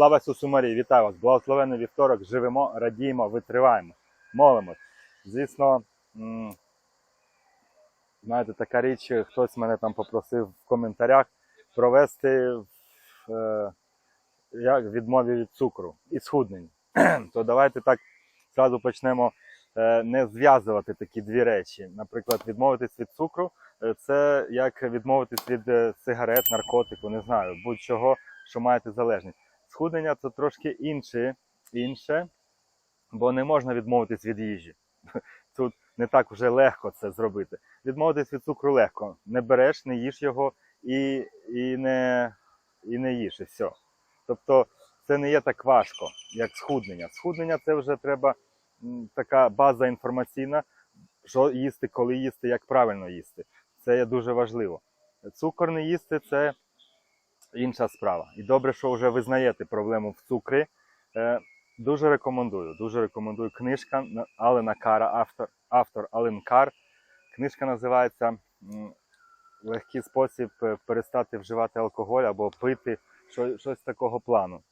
Слава Ісусу Марії, вітаю вас! Благословенний вівторок, живемо, радіємо, витриваємо, молимось. Звісно, знаєте, така річ, хтось мене там попросив в коментарях провести в, е, як відмові від цукру і схуднень. То давайте так зразу почнемо е, не зв'язувати такі дві речі. Наприклад, відмовитись від цукру е, це як відмовитись від сигарет, наркотику, не знаю, будь-чого, що маєте залежність. Схуднення це трошки інше, інше, бо не можна відмовитись від їжі. Тут не так вже легко це зробити. Відмовитись від цукру легко. Не береш, не їш його і, і, не, і не їш, і все. Тобто це не є так важко, як схуднення. Схуднення це вже треба така база інформаційна, що їсти, коли їсти, як правильно їсти. Це є дуже важливо. Цукор не їсти це інша справа. І добре, що вже визнаєте проблему в цукрі. Е, дуже рекомендую. Дуже рекомендую книжка Алена Кара, автор, автор Ален Кар. Книжка називається Легкий спосіб е, перестати вживати алкоголь або пити що, щось такого плану.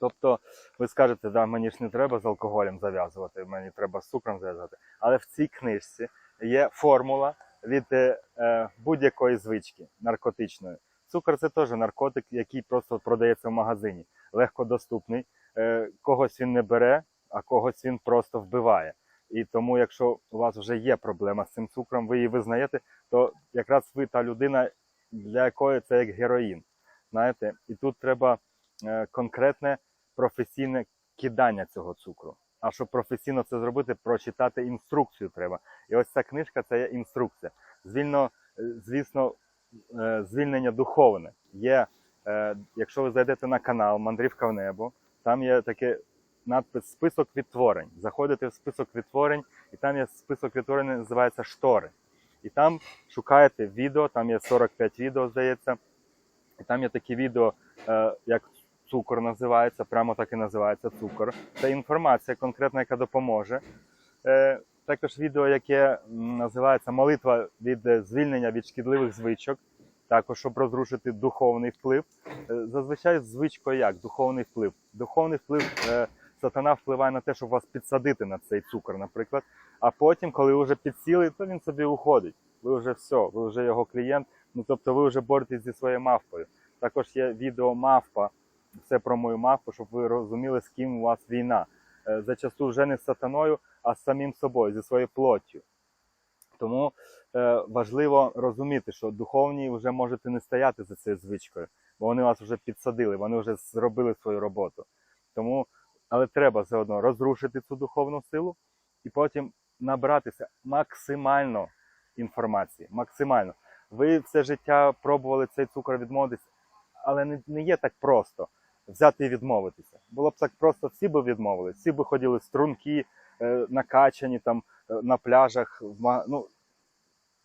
Тобто, ви скажете, да, мені ж не треба з алкоголем зав'язувати, мені треба з цукром зав'язувати. Але в цій книжці є формула від е, будь-якої звички наркотичної. Цукор це теж наркотик, який просто продається в магазині, легкодоступний. Е, когось він не бере, а когось він просто вбиває. І тому, якщо у вас вже є проблема з цим цукром, ви її визнаєте, то якраз ви та людина, для якої це як героїн. Знаєте, і тут треба е, конкретне професійне кидання цього цукру. А щоб професійно це зробити, прочитати інструкцію треба. І ось ця книжка це є інструкція. Звільно, е, звісно, звільнення духовне. Є, е, якщо ви зайдете на канал Мандрівка в небо, там є таке надпис список відтворень. Заходите в список відтворень, і там є список відтворень, називається штори. І там шукаєте відео, там є 45 відео, здається. І там є такі відео, е, як цукор називається, прямо так і називається цукор. Це інформація конкретна, яка допоможе. Також відео, яке називається Молитва від е, звільнення від шкідливих звичок, також щоб розрушити духовний вплив. Е, зазвичай з звичкою як? Духовний вплив. Духовний вплив е, сатана впливає на те, щоб вас підсадити на цей цукор, наприклад. А потім, коли ви вже підсіли, то він собі уходить. Ви вже все, ви вже його клієнт. Ну тобто ви вже боретесь зі своєю мавпою. Також є відео мавпа, все про мою мавпу, щоб ви розуміли, з ким у вас війна. Е, Зачасту вже не з сатаною, а з самим собою, зі своєю плоттю. Тому е, важливо розуміти, що духовні вже можете не стояти за цією звичкою, бо вони вас вже підсадили, вони вже зробили свою роботу. Тому, але треба все одно розрушити цю духовну силу і потім набратися максимально інформації. Максимально. Ви все життя пробували цей цукор відмовитись, але не, не є так просто взяти і відмовитися. Було б так просто, всі би відмовились, всі би ходили струнки, е, накачані там е, на пляжах. Ну,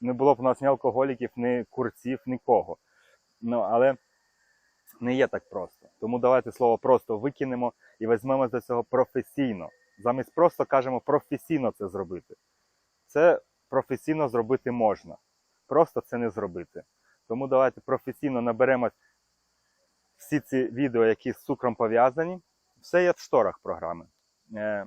не було б у нас ні алкоголіків, ні курців, нікого. Ну, але не є так просто. Тому давайте слово просто викинемо і візьмемо за цього професійно. Замість просто кажемо професійно це зробити. Це професійно зробити можна. Просто це не зробити. Тому давайте професійно наберемо всі ці відео, які з цукром пов'язані. Все є в шторах програми. Е,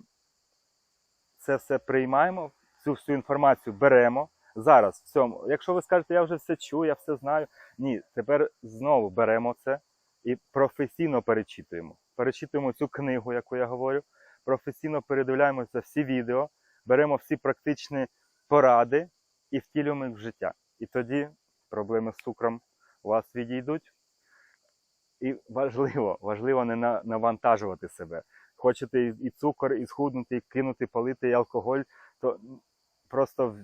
Це все приймаємо, цю всю інформацію беремо. Зараз в цьому. Якщо ви скажете, я вже все чую, я все знаю. Ні, тепер знову беремо це і професійно перечитуємо. Перечитуємо цю книгу, яку я говорю, професійно передивляємося всі відео, беремо всі практичні поради і втілюємо їх в життя. І тоді проблеми з цукром у вас відійдуть. І важливо, важливо не навантажувати себе. Хочете і- цукор, і схуднути, і кинути, палити, і алкоголь, то просто,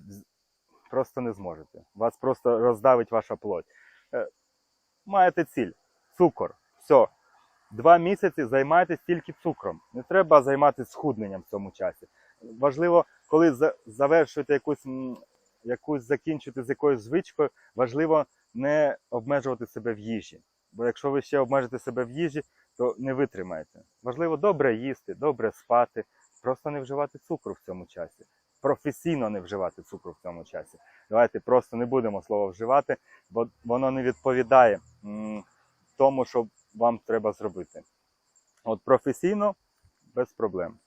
просто не зможете. Вас просто роздавить ваша плоть. Е, Маєте ціль цукор. Все. Два місяці займайтесь тільки цукром. Не треба займатися схудненням в цьому часі. Важливо, коли завершуєте якусь, якусь закінчити з якоюсь звичкою, важливо не обмежувати себе в їжі. Бо якщо ви ще обмежите себе в їжі, то не витримаєте. Важливо добре їсти, добре спати, просто не вживати цукру в цьому часі. Професійно не вживати цукру в цьому часі. Давайте просто не будемо слово вживати, бо воно не відповідає тому, що вам треба зробити. От професійно без проблем.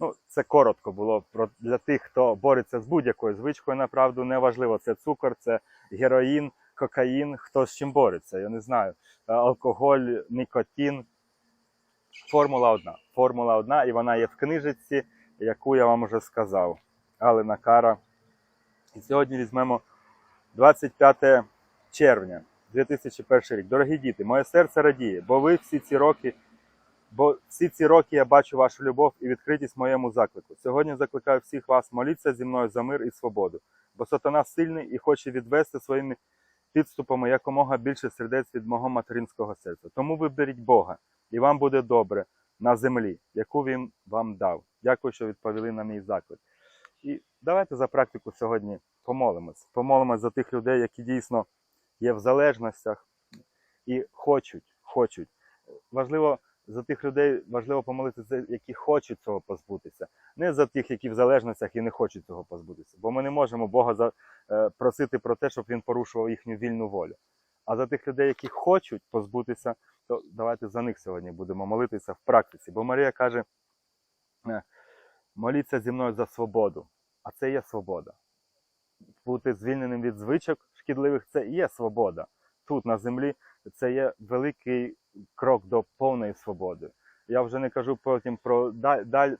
Ну, це коротко було про для тих, хто бореться з будь-якою звичкою. Направду неважливо, це цукор, це героїн, кокаїн, хто з чим бореться. Я не знаю. Е, Алкоголь, нікотин. Формула одна. Формула одна, і вона є в книжечці, яку я вам вже сказав. Алена Кара. І сьогодні візьмемо 25 червня 2001 рік. Дорогі діти, моє серце радіє, бо ви всі ці роки, бо всі ці роки я бачу вашу любов і відкритість моєму заклику. Сьогодні закликаю всіх вас моліться зі мною за мир і свободу, бо сатана сильний і хоче відвести своїми підступами якомога більше сердець від мого материнського серця. Тому виберіть Бога, і вам буде добре на землі, яку він вам дав. Дякую, що відповіли на мій заклик. І давайте за практику сьогодні помолимось. Помолимось за тих людей, які дійсно є в залежностях і хочуть, хочуть. Важливо за тих людей, важливо помолитися, які хочуть цього позбутися. Не за тих, які в залежностях і не хочуть цього позбутися. Бо ми не можемо Бога е, просити про те, щоб він порушував їхню вільну волю. А за тих людей, які хочуть позбутися, то давайте за них сьогодні будемо молитися в практиці. Бо Марія каже: е, моліться зі мною за свободу. А це є свобода. Бути звільненим від звичок шкідливих це є свобода. Тут на землі це є великий крок до повної свободи. Я вже не кажу потім про даль,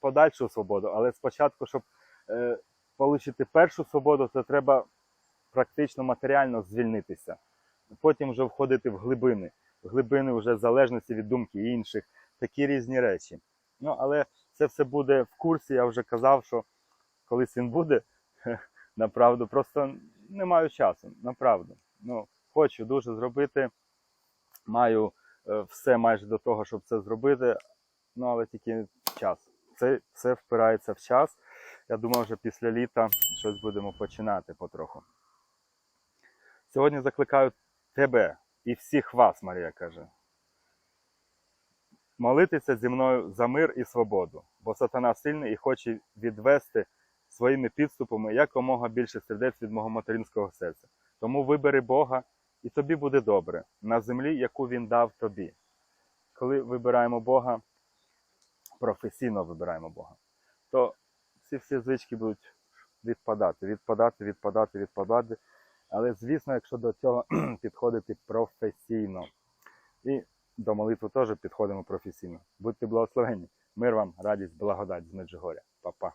подальшу свободу, але спочатку, щоб е, отримати першу свободу, це треба практично матеріально звільнитися. Потім вже входити в глибини, в глибини вже залежності від думки інших, такі різні речі. Ну, але це все буде в курсі. Я вже казав, що колись він буде, направду, просто не маю часу, направду. Ну, хочу дуже зробити. Маю е, все майже до того, щоб це зробити. Ну, але тільки час. Це все впирається в час. Я думаю, вже після літа щось будемо починати потроху. Сьогодні закликаю тебе і всіх вас, Марія каже. Молитися зі мною за мир і свободу, бо сатана сильний і хоче відвести своїми підступами якомога більше сердець від мого материнського серця. Тому вибери Бога, і тобі буде добре на землі, яку Він дав тобі. Коли вибираємо Бога, професійно вибираємо Бога, то ці всі звички будуть відпадати, відпадати, відпадати, відпадати. Але, звісно, якщо до цього підходити професійно. І до молитви теж підходимо професійно. Будьте благословені. Мир вам, радість, благодать з Меджигоря. Па-па.